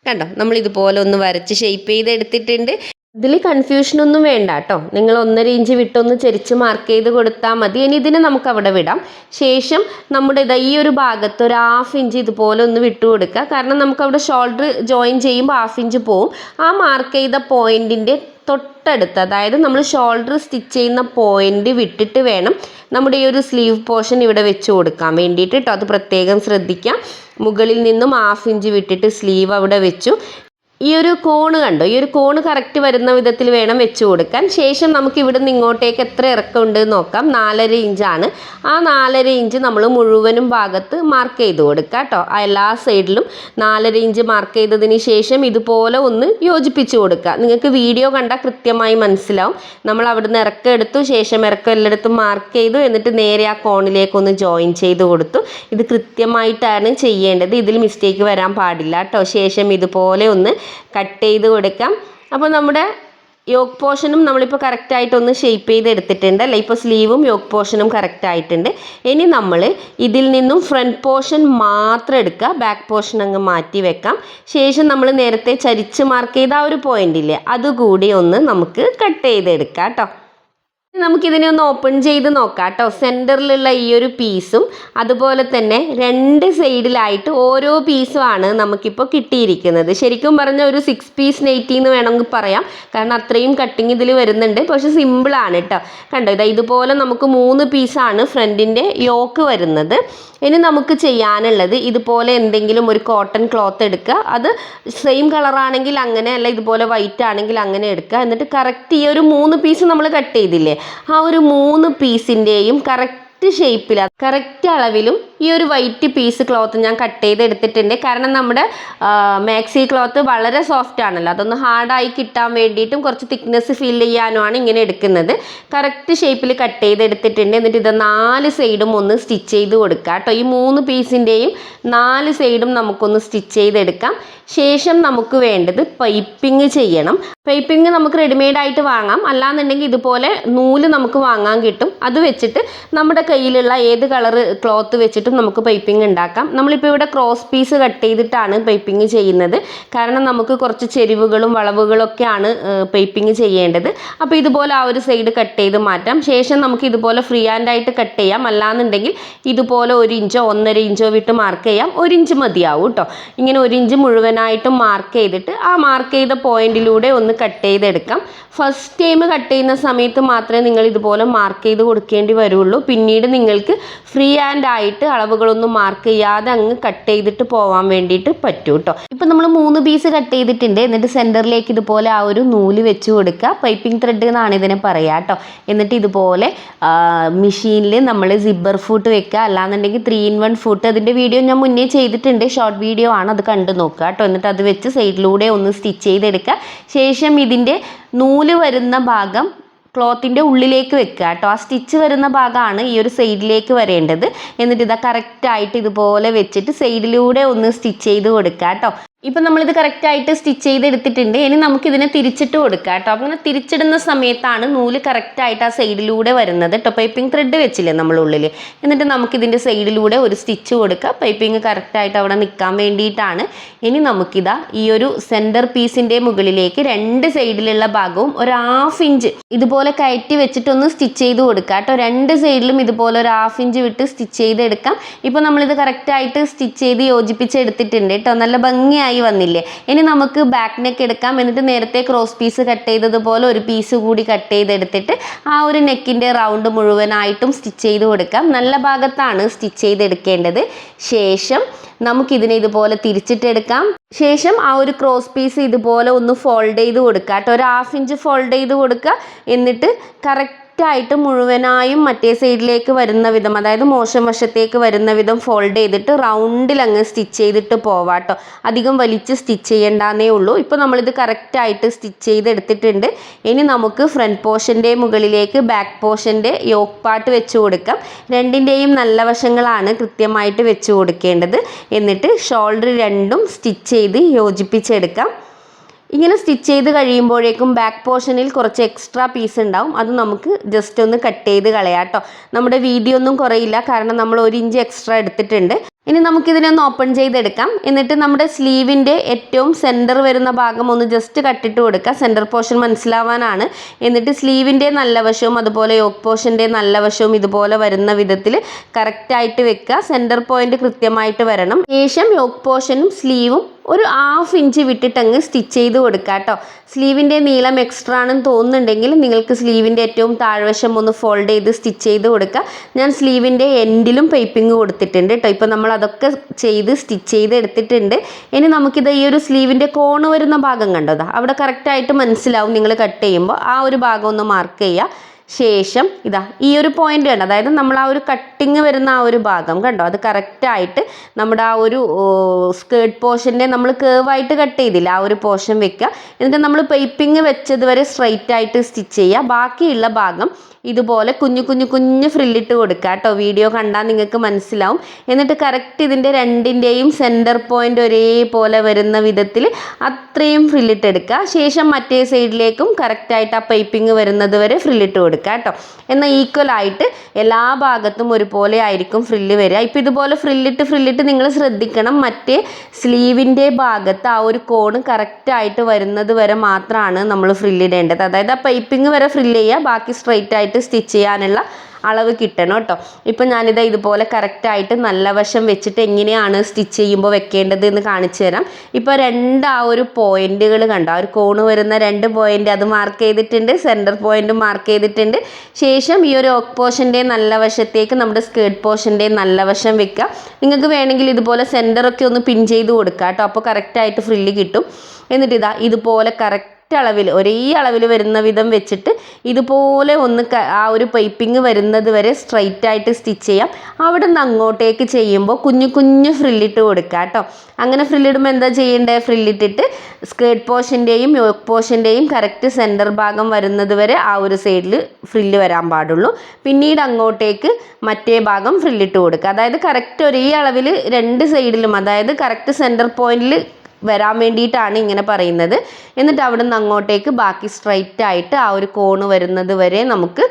കണ്ടോ? നമ്മൾ ഇതുപോലെ ഒന്ന് വരച്ച് ഷെയ്പ്പ് ചെയ്ത് എടുത്തിട്ടുണ്ട് ഇതിൽ കൺഫ്യൂഷനൊന്നും വേണ്ട കേട്ടോ. നിങ്ങൾ ഒന്നര ഇഞ്ച് വിട്ടൊന്ന് ചെരിച്ച് മാർക്ക് ചെയ്ത് കൊടുത്താൽ മതി. ഇനി ഇതിനെ നമുക്ക് അവിടെ വിടാം. ശേഷം നമ്മുടെ ഇതാ ഈ ഒരു ഭാഗത്ത് ഒരു ഹാഫ് ഇഞ്ച് ഇതുപോലെ ഒന്ന് വിട്ടു കൊടുക്കുക. കാരണം നമുക്ക് അവിടെ ഷോൾഡർ ജോയിൻ ചെയ്യുമ്പോൾ ഹാഫ് ഇഞ്ച് പോവും. ആ മാർക്ക് ചെയ്ത പോയിന്റിന്റെ തൊട്ടടുത്ത് അതായത് നമ്മൾ ഷോൾഡർ സ്റ്റിച്ച് ചെയ്യുന്ന പോയിന്റ് വിട്ടിട്ട് വേണം നമ്മുടെ ഈ ഒരു സ്ലീവ് പോർഷൻ ഇവിടെ വെച്ച് കൊടുക്കാൻ വേണ്ടിയിട്ട്. കേട്ടോ അത് പ്രത്യേകം ശ്രദ്ധിക്കാം. മുകളിൽ നിന്നും ഹാഫ് ഇഞ്ച് വിട്ടിട്ട് സ്ലീവ് അവിടെ വെച്ചു. ഈ ഒരു കോണ് കണ്ടോ? ഈ ഒരു കോണ് കറക്റ്റ് വരുന്ന വിധത്തിൽ വേണം വെച്ച് കൊടുക്കാൻ. ശേഷം നമുക്ക് ഇവിടെ നിന്ന് ഇങ്ങോട്ടേക്ക് എത്ര ഇറക്കമുണ്ട് നോക്കാം. നാലര ഇഞ്ചാണ് ആ നാലര ഇഞ്ച് നമ്മൾ മുഴുവനും ഭാഗത്ത് മാർക്ക് ചെയ്ത് കൊടുക്കുക കേട്ടോ എല്ലാ സൈഡിലും നാലര ഇഞ്ച് മാർക്ക് ചെയ്തതിന് ശേഷം ഇതുപോലെ ഒന്ന് യോജിപ്പിച്ച് കൊടുക്കുക നിങ്ങൾക്ക് വീഡിയോ കണ്ടാൽ കൃത്യമായി മനസ്സിലാവും. നമ്മൾ അവിടുന്ന് ഇറക്കം എടുത്തു ശേഷം ഇറക്കം എല്ലായിടത്തും മാർക്ക് ചെയ്തു. എന്നിട്ട് നേരെ ആ കോണിലേക്കൊന്ന് ജോയിൻ ചെയ്ത് കൊടുത്തു. ഇത് കൃത്യമായിട്ടാണ് ചെയ്യേണ്ടത്. ഇതിൽ മിസ്റ്റേക്ക് വരാൻ പാടില്ല കേട്ടോ ശേഷം ഇതുപോലെ ഒന്ന് കട്ട് ചെയ്ത് കൊടുക്കാം. അപ്പോൾ നമ്മുടെ യോക്ക് പോർഷനും നമ്മളിപ്പോൾ കറക്റ്റായിട്ടൊന്ന് ഷേപ്പ് ചെയ്ത് എടുത്തിട്ടുണ്ട് അല്ലേ? ഇപ്പോൾ സ്ലീവും യോക്ക് പോർഷനും കറക്റ്റ് ആയിട്ടുണ്ട് ഇനി നമ്മൾ ഇതിൽ നിന്നും ഫ്രണ്ട് പോർഷൻ മാത്രം എടുക്കുക. ബാക്ക് പോർഷൻ അങ്ങ് മാറ്റി വെക്കാം. ശേഷം നമ്മൾ നേരത്തെ ചരിച്ച് മാർക്ക് ചെയ്ത ആ ഒരു പോയിന്റ് ഇല്ലേ? അതുകൂടി ഒന്ന് നമുക്ക് കട്ട് ചെയ്തെടുക്കാം കേട്ടോ. നമുക്കിതിനെ ഒന്ന് ഓപ്പൺ ചെയ്ത് നോക്കാം കേട്ടോ. സെന്ററിലുള്ള ഈ ഒരു പീസും അതുപോലെ തന്നെ രണ്ട് സൈഡിലായിട്ട് ഓരോ പീസുമാണ് നമുക്കിപ്പോൾ കിട്ടിയിരിക്കുന്നത്. ശരിക്കും പറഞ്ഞാൽ ഒരു സിക്സ് പീസ് നെയ്റ്റി എന്ന് വേണമെങ്കിൽ പറയാം. കാരണം അത്രയും കട്ടിങ് ഇതിൽ വരുന്നുണ്ട്. പക്ഷെ സിമ്പിളാണ് കേട്ടോ. കണ്ടോ? ഇതാ ഇതുപോലെ നമുക്ക് മൂന്ന് പീസാണ് ഫ്രണ്ടിന്റെ യോക്ക് വരുന്നത്. ഇനി നമുക്ക് ചെയ്യാനുള്ളത് ഇതുപോലെ എന്തെങ്കിലും ഒരു കോട്ടൺ ക്ലോത്ത് എടുക്കുക. അത് സെയിം കളറാണെങ്കിൽ അങ്ങനെ അല്ല ഇതുപോലെ വൈറ്റ് ആണെങ്കിൽ അങ്ങനെ എടുക്കുക. എന്നിട്ട് കറക്റ്റ് ഈ ഒരു മൂന്ന് പീസ് നമ്മൾ കട്ട് ചെയ്തില്ലേ? ആ ഒരു മൂന്ന് പീസിന്റെയും കറക്റ്റ് കറക്റ്റ് ഷേപ്പിൽ കറക്റ്റ് അളവിലും ഈ ഒരു വൈറ്റ് പീസ് ക്ലോത്ത് ഞാൻ കട്ട് ചെയ്ത് എടുത്തിട്ടുണ്ട് കാരണം നമ്മുടെ മാക്സി ക്ലോത്ത് വളരെ സോഫ്റ്റ് ആണല്ലോ. അതൊന്ന് ഹാർഡായി കിട്ടാൻ വേണ്ടിയിട്ടും കുറച്ച് തിക്നെസ് ഫീൽ ചെയ്യാനുമാണ് ഇങ്ങനെ എടുക്കുന്നത്. കറക്റ്റ് ഷേപ്പിൽ കട്ട് ചെയ്ത് എടുത്തിട്ടുണ്ട് എന്നിട്ട് ഇത് നാല് സൈഡും ഒന്ന് സ്റ്റിച്ച് ചെയ്ത് കൊടുക്കുക കേട്ടോ. ഈ മൂന്ന് പീസിന്റെയും നാല് സൈഡും നമുക്കൊന്ന് സ്റ്റിച്ച് ചെയ്തെടുക്കാം. ശേഷം നമുക്ക് വേണ്ടത് പൈപ്പിംഗ് ചെയ്യണം. പൈപ്പിംഗ് നമുക്ക് റെഡിമെയ്ഡായിട്ട് വാങ്ങാം. അല്ലാന്നുണ്ടെങ്കിൽ ഇതുപോലെ നൂൽ നമുക്ക് വാങ്ങാൻ കിട്ടും. അത് വെച്ചിട്ട് നമ്മുടെ കയ്യിലുള്ള ഏത് കളർ ക്ലോത്ത് വെച്ചിട്ടും നമുക്ക് പൈപ്പിംഗ് ഉണ്ടാക്കാം. നമ്മളിപ്പോൾ ഇവിടെ ക്രോസ് പീസ് കട്ട് ചെയ്തിട്ടാണ് പൈപ്പിംഗ് ചെയ്യുന്നത്. കാരണം നമുക്ക് കുറച്ച് ചെരിവുകളും വളവുകളൊക്കെയാണ് പൈപ്പിംഗ് ചെയ്യേണ്ടത്. അപ്പോൾ ഇതുപോലെ ആ ഒരു സൈഡ് കട്ട് ചെയ്ത് മാറ്റാം. ശേഷം നമുക്ക് ഇതുപോലെ ഫ്രീ ഹാൻഡ് ആയിട്ട് കട്ട് ചെയ്യാം. അല്ലാന്നുണ്ടെങ്കിൽ ഇതുപോലെ ഒരു ഇഞ്ചോ ഒന്നര ഇഞ്ചോ വിട്ട് മാർക്ക് ചെയ്യാം. ഒരു ഇഞ്ച് മതിയാവും കേട്ടോ ഇങ്ങനെ ഒരു ഇഞ്ച് മുഴുവനായിട്ടും മാർക്ക് ചെയ്തിട്ട് ആ മാർക്ക് ചെയ്ത പോയിന്റിലൂടെ ഒന്ന് കട്ട് ചെയ്തെടുക്കാം. ഫസ്റ്റ് ടൈം കട്ട് ചെയ്യുന്ന സമയത്ത് മാത്രമേ നിങ്ങൾ ഇതുപോലെ മാർക്ക് ചെയ്ത് കൊടുക്കേണ്ടി വരുള്ളൂ. പിന്നീട് നിങ്ങൾക്ക് ഫ്രീ ഹാൻഡ് ആയിട്ട് അളവുകളൊന്നും മാർക്ക് ചെയ്യാതെ അങ്ങ് കട്ട് ചെയ്തിട്ട് പോവാൻ വേണ്ടിയിട്ട് പറ്റും കേട്ടോ ഇപ്പം നമ്മൾ മൂന്ന് പീസ് കട്ട് ചെയ്തിട്ടുണ്ട്. എന്നിട്ട് സെന്ററിലേക്ക് ഇതുപോലെ ആ ഒരു നൂൽ വെച്ച് കൊടുക്കുക. പൈപ്പിംഗ് ത്രെഡ് എന്നാണ് ഇതിനെ പറയുക കേട്ടോ എന്നിട്ട് ഇതുപോലെ മെഷീനിൽ നമ്മൾ സിബ്ബർ ഫൂട്ട് വെക്കുക. അല്ലാന്നുണ്ടെങ്കിൽ ത്രീ ഇൻ വൺ ഫൂട്ട് അതിന്റെ വീഡിയോ ഞാൻ മുന്നേ ചെയ്തിട്ടുണ്ട്. ഷോർട്ട് വീഡിയോ ആണ്. അത് കണ്ടു നോക്കുക കേട്ടോ എന്നിട്ട് അത് വെച്ച് സൈഡിലൂടെ ഒന്ന് സ്റ്റിച്ച് ചെയ്തെടുക്കുക. ശേഷം ഇതിന്റെ നൂൽ വരുന്ന ഭാഗം ക്ലോത്തിന്റെ ഉള്ളിലേക്ക് വെക്കുക കേട്ടോ. ആ സ്റ്റിച്ച് വരുന്ന ഭാഗമാണ് ഈ ഒരു സൈഡിലേക്ക് വരേണ്ടത്. എന്നിട്ട് ഇതാ കറക്റ്റായിട്ട് ഇതുപോലെ വെച്ചിട്ട് സൈഡിലൂടെ ഒന്ന് സ്റ്റിച്ച് ചെയ്ത് കൊടുക്കുക കേട്ടോ. ഇപ്പം നമ്മളിത് കറക്റ്റായിട്ട് സ്റ്റിച്ച് ചെയ്തെടുത്തിട്ടുണ്ട്. ഇനി നമുക്കിതിനെ തിരിച്ചിട്ട് കൊടുക്കാം കേട്ടോ. അങ്ങനെ തിരിച്ചിടുന്ന സമയത്താണ് നൂൽ കറക്റ്റായിട്ട് ആ സൈഡിലൂടെ വരുന്നത് കേട്ടോ പൈപ്പിംഗ് ത്രെഡ് വെച്ചില്ലേ നമ്മളുള്ളിൽ എന്നിട്ട് നമുക്കിതിന്റെ സൈഡിലൂടെ ഒരു സ്റ്റിച്ച് കൊടുക്കുക പൈപ്പിംഗ് കറക്റ്റായിട്ട് അവിടെ നിൽക്കാൻ വേണ്ടിയിട്ടാണ്. ഇനി നമുക്കിതാ ഈ ഒരു സെന്റർ പീസിന്റെ മുകളിലേക്ക് രണ്ട് സൈഡിലുള്ള ഭാഗവും ഒരു ഹാഫ് ഇഞ്ച് ഇതുപോലെ കയറ്റി വെച്ചിട്ടൊന്ന് സ്റ്റിച്ച് ചെയ്ത് കൊടുക്കുക കേട്ടോ രണ്ട് സൈഡിലും ഇതുപോലെ ഒരു ഹാഫ് ഇഞ്ച് വിട്ട് സ്റ്റിച്ച് ചെയ്തെടുക്കാം. ഇപ്പോൾ നമ്മളിത് കറക്റ്റായിട്ട് സ്റ്റിച്ച് ചെയ്ത് യോജിപ്പിച്ചെടുത്തിട്ടുണ്ട് കേട്ടോ നല്ല ഭംഗിയായി ആയി വന്നില്ലേ? ഇനി നമുക്ക് ബാക്ക് നെക്ക് എടുക്കാം. എന്നിട്ട് നേരത്തെ ക്രോസ് പീസ് കട്ട് ചെയ്തതുപോലെ ഒരു പീസ് കൂടി കട്ട് ചെയ്തെടുത്തിട്ട് ആ ഒരു നെക്കിന്റെ റൗണ്ട് മുഴുവനായിട്ടും സ്റ്റിച്ച് ചെയ്ത് കൊടുക്കാം. നല്ല ഭാഗത്താണ് സ്റ്റിച്ച് ചെയ്തെടുക്കേണ്ടത്. ശേഷം നമുക്കിതിനെ ഇതുപോലെ തിരിച്ചിട്ടെടുക്കാം. ശേഷം ആ ഒരു ക്രോസ് പീസ് ഇതുപോലെ ഒന്ന് ഫോൾഡ് ചെയ്ത് കൊടുക്കുക കേട്ടോ ഒരു ഹാഫ് ഇഞ്ച് ഫോൾഡ് ചെയ്ത് കൊടുക്കുക. എന്നിട്ട് കറക്റ്റ് കറക്റ്റായിട്ട് മുഴുവനായും മറ്റേ സൈഡിലേക്ക് വരുന്ന വിധം അതായത് മോശം വശത്തേക്ക് വരുന്ന വിധം ഫോൾഡ് ചെയ്തിട്ട് റൗണ്ടിൽ അങ്ങ് സ്റ്റിച്ച് ചെയ്തിട്ട് പോവാട്ടോ അധികം വലിച്ച് സ്റ്റിച്ച് ചെയ്യേണ്ടതേ ഉള്ളൂ. ഇപ്പോൾ നമ്മളിത് കറക്റ്റായിട്ട് സ്റ്റിച്ച് ചെയ്തെടുത്തിട്ടുണ്ട്. ഇനി നമുക്ക് ഫ്രണ്ട് പോർഷന്റെ മുകളിലേക്ക് ബാക്ക് പോർഷന്റെ യോക്ക് പാർട്ട് വെച്ച് കൊടുക്കാം. രണ്ടിന്റെയും നല്ല വശങ്ങളാണ് കൃത്യമായിട്ട് വെച്ച് കൊടുക്കേണ്ടത്. എന്നിട്ട് ഷോൾഡർ രണ്ടും സ്റ്റിച്ച് ചെയ്ത് യോജിപ്പിച്ചെടുക്കാം. ഇങ്ങനെ സ്റ്റിച്ച് ചെയ്ത് കഴിയുമ്പോഴേക്കും ബാക്ക് പോർഷനിൽ കുറച്ച് എക്സ്ട്രാ പീസ് ഉണ്ടാവും. അത് നമുക്ക് ജസ്റ്റ് ഒന്ന് കട്ട് ചെയ്ത് കളയാം കേട്ടോ. നമ്മുടെ വീഡിയോ ഒന്നും കുറയില്ല കാരണം നമ്മൾ ഒരു ഇഞ്ച് എക്സ്ട്രാ എടുത്തിട്ടുണ്ട്. ഇനി നമുക്കിതിനൊന്ന് ഓപ്പൺ ചെയ്തെടുക്കാം. എന്നിട്ട് നമ്മുടെ സ്ലീവിന്റെ ഏറ്റവും സെന്റർ വരുന്ന ഭാഗം ഒന്ന് ജസ്റ്റ് കട്ടിട്ട് കൊടുക്കുക. സെന്റർ പോർഷൻ മനസ്സിലാവാനാണ്. എന്നിട്ട് സ്ലീവിന്റെ നല്ല വശവും അതുപോലെ യോക്ക് പോർഷന്റെ നല്ല വശവും ഇതുപോലെ വരുന്ന വിധത്തിൽ കറക്റ്റായിട്ട് വെക്കുക. സെന്റർ പോയിന്റ് കൃത്യമായിട്ട് വരണം. ശേഷം യോക്ക് പോർഷനും സ്ലീവും ഒരു ഹാഫ് ഇഞ്ച് വിട്ടിട്ടങ്ങ് സ്റ്റിച്ച് ചെയ്ത് കൊടുക്കുക കേട്ടോ സ്ലീവിന്റെ നീളം എക്സ്ട്രാ ആണെന്ന് തോന്നുന്നുണ്ടെങ്കിൽ നിങ്ങൾക്ക് സ്ലീവിന്റെ ഏറ്റവും താഴ്വശം ഒന്ന് ഫോൾഡ് ചെയ്ത് സ്റ്റിച്ച് ചെയ്ത് കൊടുക്കുക ഞാൻ സ്ലീവിന്റെ എൻഡിലും പൈപ്പിംഗ് കൊടുത്തിട്ടുണ്ട് കേട്ടോ ഇപ്പോൾ നമ്മൾ അതൊക്കെ ചെയ്ത് സ്റ്റിച്ച് ചെയ്ത് എടുത്തിട്ടുണ്ട്. ഇനി നമുക്കിത് ഈ ഒരു സ്ലീവിന്റെ കോണ് വരുന്ന ഭാഗം കണ്ടതാ അവിടെ കറക്റ്റായിട്ട് മനസ്സിലാവും നിങ്ങൾ കട്ട് ചെയ്യുമ്പോൾ. ആ ഒരു ഭാഗം ഒന്ന് മാർക്ക് ചെയ്യുക. ശേഷം ഇതാ ഈ ഒരു പോയിന്റ് കണ്ടോ? അതായത് നമ്മൾ ആ ഒരു കട്ടിങ് വരുന്ന ആ ഒരു ഭാഗം കണ്ടോ? അത് കറക്റ്റായിട്ട് നമ്മുടെ ആ ഒരു സ്കേർട്ട് പോർഷന്റെ നമ്മൾ കേവായിട്ട് കട്ട് ചെയ്തില്ല? ആ ഒരു പോർഷൻ വെക്കുക. എന്നിട്ട് നമ്മൾ പൈപ്പിംഗ് വെച്ചത് വരെ സ്ട്രൈറ്റ് ആയിട്ട് സ്റ്റിച്ച് ചെയ്യുക. ബാക്കിയുള്ള ഭാഗം ഇതുപോലെ കുഞ്ഞു കുഞ്ഞു കുഞ്ഞു ഫ്രില്ലിട്ട് കൊടുക്കുക കേട്ടോ. വീഡിയോ കണ്ടാൽ നിങ്ങൾക്ക് മനസ്സിലാവും. എന്നിട്ട് കറക്റ്റ് ഇതിന്റെ രണ്ടിന്റെയും സെന്റർ പോയിന്റ് ഒരേപോലെ വരുന്ന വിധത്തിൽ അത്രയും ഫ്രില്ലിട്ട് എടുക്കുക. ശേഷം മറ്റേ സൈഡിലേക്കും കറക്റ്റായിട്ട് ആ പൈപ്പിംഗ് വരുന്നത് വരെ ഫ്രില്ലിട്ട് കൊടുക്കുക. കേട്ടോ. എന്നാൽ ഈക്വൽ ആയിട്ട് എല്ലാ ഭാഗത്തും ഒരുപോലെ ആയിരിക്കും ഫ്രില്ല് വരിക. ഇപ്പോൾ ഇതുപോലെ ഫ്രില്ലിട്ട് ഫ്രില്ലിട്ട് നിങ്ങൾ ശ്രദ്ധിക്കണം മറ്റേ സ്ലീവിന്റെ ഭാഗത്ത് ആ ഒരു കോണ് കറക്റ്റായിട്ട് വരുന്നത് വരെ മാത്രമാണ് നമ്മൾ ഫ്രില്ലിടേണ്ടത് അതായത് ആ പൈപ്പിംഗ് വരെ ഫ്രില്ല് ചെയ്യുക ബാക്കി സ്ട്രെയിറ്റ് ആയിട്ട് സ്റ്റിച്ച് ചെയ്യാനുള്ള അളവ് കിട്ടണം കേട്ടോ. ഇപ്പം ഞാനിത് ഇതുപോലെ കറക്റ്റായിട്ട് നല്ല വശം വെച്ചിട്ട് എങ്ങനെയാണ് സ്റ്റിച്ച് ചെയ്യുമ്പോൾ വെക്കേണ്ടത് എന്ന് കാണിച്ചു തരാം. ഇപ്പോൾ രണ്ട് ആ ഒരു പോയിന്റുകൾ കണ്ടോ? ആ ഒരു കോണ് വരുന്ന രണ്ട് പോയിന്റ് അത് മാർക്ക് ചെയ്തിട്ടുണ്ട് സെന്റർ പോയിന്റ് മാർക്ക് ചെയ്തിട്ടുണ്ട്. ശേഷം ഈ ഒരു ഓക്ക് പോർഷന്റെ നല്ല വശത്തേക്ക് നമ്മുടെ സ്കേർട്ട് പോർഷന്റെ നല്ല വശം വെക്കുക. നിങ്ങൾക്ക് വേണമെങ്കിൽ ഇതുപോലെ സെന്ററൊക്കെ ഒന്ന് പിൻ ചെയ്ത് കൊടുക്കുക കേട്ടോ. അപ്പോൾ കറക്റ്റായിട്ട് ഫ്രില്ല് കിട്ടും. എന്നിട്ട് ഇതാ ഇതുപോലെ കറക്റ്റ് കറക്റ്റ് അളവിൽ ഒരേ അളവിൽ വരുന്ന വിധം വെച്ചിട്ട് ഇതുപോലെ ഒന്ന് ആ ഒരു പൈപ്പിംഗ് വരുന്നത് വരെ സ്ട്രൈറ്റ് ആയിട്ട് സ്റ്റിച്ച് ചെയ്യാം. അവിടെ നിന്ന് അങ്ങോട്ടേക്ക് ചെയ്യുമ്പോൾ കുഞ്ഞു കുഞ്ഞു ഫ്രില്ലിട്ട് കൊടുക്കുക കേട്ടോ. അങ്ങനെ ഫ്രില്ലിടുമ്പോൾ എന്താ ചെയ്യേണ്ടത് ഫ്രില്ലിട്ടിട്ട് സ്കേർട്ട് പോഷന്റെയും യോക്ക് പോഷന്റെയും കറക്റ്റ് സെന്റർ ഭാഗം വരുന്നത് വരെ ആ ഒരു സൈഡിൽ ഫ്രില്ല് വരാൻ പാടുള്ളൂ. പിന്നീട് അങ്ങോട്ടേക്ക് മറ്റേ ഭാഗം ഫ്രില്ലിട്ട് കൊടുക്കുക. അതായത് കറക്റ്റ് ഒരേ അളവിൽ രണ്ട് സൈഡിലും അതായത് കറക്റ്റ് സെന്റർ പോയിന്റിൽ വരാൻ വേണ്ടിയിട്ടാണ് ഇങ്ങനെ പറയുന്നത്. എന്നിട്ട് അവിടെ നിന്ന് അങ്ങോട്ടേക്ക് ബാക്കി സ്ട്രൈറ്റ് ആയിട്ട് ആ ഒരു കോണ് വരുന്നത് വരെ നമുക്ക്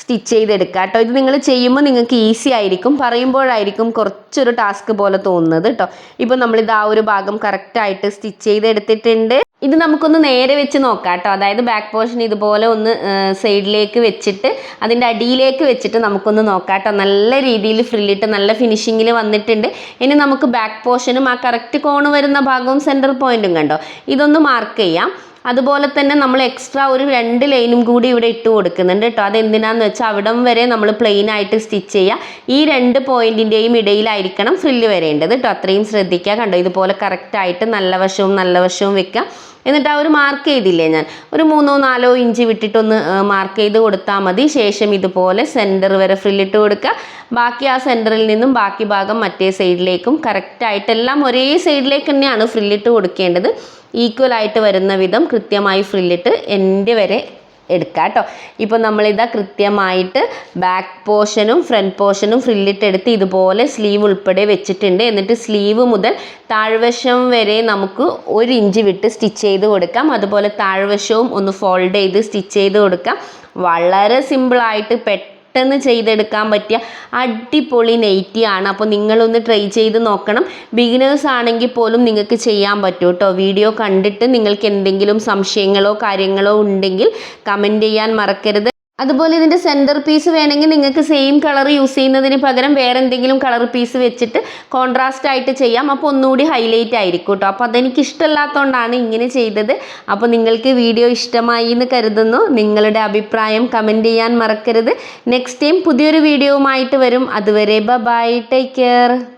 സ്റ്റിച്ച് ചെയ്തെടുക്കുക കേട്ടോ. ഇത് നിങ്ങൾ ചെയ്യുമ്പോൾ നിങ്ങൾക്ക് ഈസി ആയിരിക്കും. പറയുമ്പോഴായിരിക്കും കുറച്ചൊരു ടാസ്ക് പോലെ തോന്നുന്നത് കേട്ടോ. ഇപ്പോൾ നമ്മളിത് ആ ഒരു ഭാഗം കറക്റ്റായിട്ട് സ്റ്റിച്ച് ചെയ്തെടുത്തിട്ടുണ്ട്. ഇത് നമുക്കൊന്ന് നേരെ വെച്ച് നോക്കാം കേട്ടോ. അതായത് ബാക്ക് പോർഷൻ ഇതുപോലെ ഒന്ന് സൈഡിലേക്ക് വെച്ചിട്ട് അതിന്റെ അടിയിലേക്ക് വെച്ചിട്ട് നമുക്കൊന്ന് നോക്കാം കേട്ടോ. നല്ല രീതിയിൽ ഫ്രില്ലിട്ട് നല്ല ഫിനിഷിങ്ങിൽ വന്നിട്ടുണ്ട്. ഇനി നമുക്ക് ബാക്ക് പോർഷനും ആ കറക്റ്റ് കോണ് വരുന്ന ഭാഗവും സെന്റർ പോയിന്റും കണ്ടോ? ഇതൊന്ന് മാർക്ക് ചെയ്യാം. അതുപോലെ തന്നെ നമ്മൾ എക്സ്ട്രാ ഒരു രണ്ട് ലൈനും കൂടി ഇവിടെ ഇട്ട് കൊടുക്കുന്നുണ്ട് കേട്ടോ. അതെന്തിനാന്ന് വെച്ചാൽ അവിടം വരെ നമ്മൾ പ്ലെയിൻ ആയിട്ട് സ്റ്റിച്ച് ചെയ്യുക. ഈ രണ്ട് പോയിന്റിന്റെയും ഇടയിലായിരിക്കണം ഫ്രില്ല് വരേണ്ടത് കേട്ടോ. അത്രയും ശ്രദ്ധിക്കുക. കണ്ടോ? ഇതുപോലെ കറക്റ്റായിട്ട് നല്ല വശവും നല്ല വശവും വെക്കുക. എന്നിട്ട് ആ ഒരു മാർക്ക് ചെയ്തില്ലേ ഞാൻ? ഒരു മൂന്നോ നാലോ ഇഞ്ച് വിട്ടിട്ടൊന്ന് മാർക്ക് ചെയ്ത് കൊടുത്താൽ മതി. ശേഷം ഇതുപോലെ സെന്റർ വരെ ഫ്രില്ലിട്ട് കൊടുക്കുക. ബാക്കി ആ സെന്ററിൽ നിന്നും ബാക്കി ഭാഗം മറ്റേ സൈഡിലേക്കും കറക്റ്റായിട്ട് എല്ലാം ഒരേ സൈഡിലേക്ക് തന്നെയാണ് ഫ്രില്ലിട്ട് കൊടുക്കേണ്ടത്. ഈക്വൽ ആയിട്ട് വരുന്ന വിധം കൃത്യമായി ഫ്രില്ലിട്ട് എന്റെ വരെ എടുക്കുക കേട്ടോ. ഇപ്പോൾ നമ്മളിതാ കൃത്യമായിട്ട് ബാക്ക് പോർഷനും ഫ്രണ്ട് പോർഷനും ഫ്രില്ലിട്ടെടുത്ത് ഇതുപോലെ സ്ലീവ് ഉൾപ്പെടെ വെച്ചിട്ടുണ്ട്. എന്നിട്ട് സ്ലീവ് മുതൽ താഴ്വശം വരെ നമുക്ക് ഒരു ഇഞ്ച് വിട്ട് സ്റ്റിച്ച് ചെയ്ത് കൊടുക്കാം. അതുപോലെ താഴ്വശവും ഒന്ന് ഫോൾഡ് ചെയ്ത് സ്റ്റിച്ച് ചെയ്ത് കൊടുക്കാം. വളരെ സിമ്പിളായിട്ട് പെട്ടെന്ന് പെട്ടെന്ന് ചെയ്തെടുക്കാൻ പറ്റിയ അടിപൊളി നെയ്റ്റി ആണ് അപ്പോൾ നിങ്ങളൊന്ന് ട്രൈ ചെയ്ത് നോക്കണം. ബിഗിനേഴ്സ് ആണെങ്കിൽ പോലും നിങ്ങൾക്ക് ചെയ്യാൻ പറ്റും കേട്ടോ വീഡിയോ കണ്ടിട്ട് നിങ്ങൾക്ക് എന്തെങ്കിലും സംശയങ്ങളോ കാര്യങ്ങളോ ഉണ്ടെങ്കിൽ കമന്റ് ചെയ്യാൻ മറക്കരുത്. അതുപോലെ ഇതിന്റെ സെന്റർ പീസ് വേണമെങ്കിൽ നിങ്ങൾക്ക് സെയിം കളർ യൂസ് ചെയ്യുന്നതിന് പകരം വേറെ എന്തെങ്കിലും കളർ പീസ് വെച്ചിട്ട് കോൺട്രാസ്റ്റ് ആയിട്ട് ചെയ്യാം. അപ്പോൾ ഒന്നുകൂടി ഹൈലൈറ്റ് ആയിരിക്കും കേട്ടോ. അപ്പോൾ അതെനിക്ക് ഇഷ്ടമല്ലാത്തതുകൊണ്ടാണ് ഇങ്ങനെ ചെയ്തത്. അപ്പോൾ നിങ്ങൾക്ക് വീഡിയോ ഇഷ്ടമായി എന്ന് കരുതുന്നു. നിങ്ങളുടെ അഭിപ്രായം കമന്റ് ചെയ്യാൻ മറക്കരുത്. നെക്സ്റ്റ് ടൈം പുതിയൊരു വീഡിയോവുമായിട്ട് വരും. അതുവരെ ബ ടേക്ക് കെയർ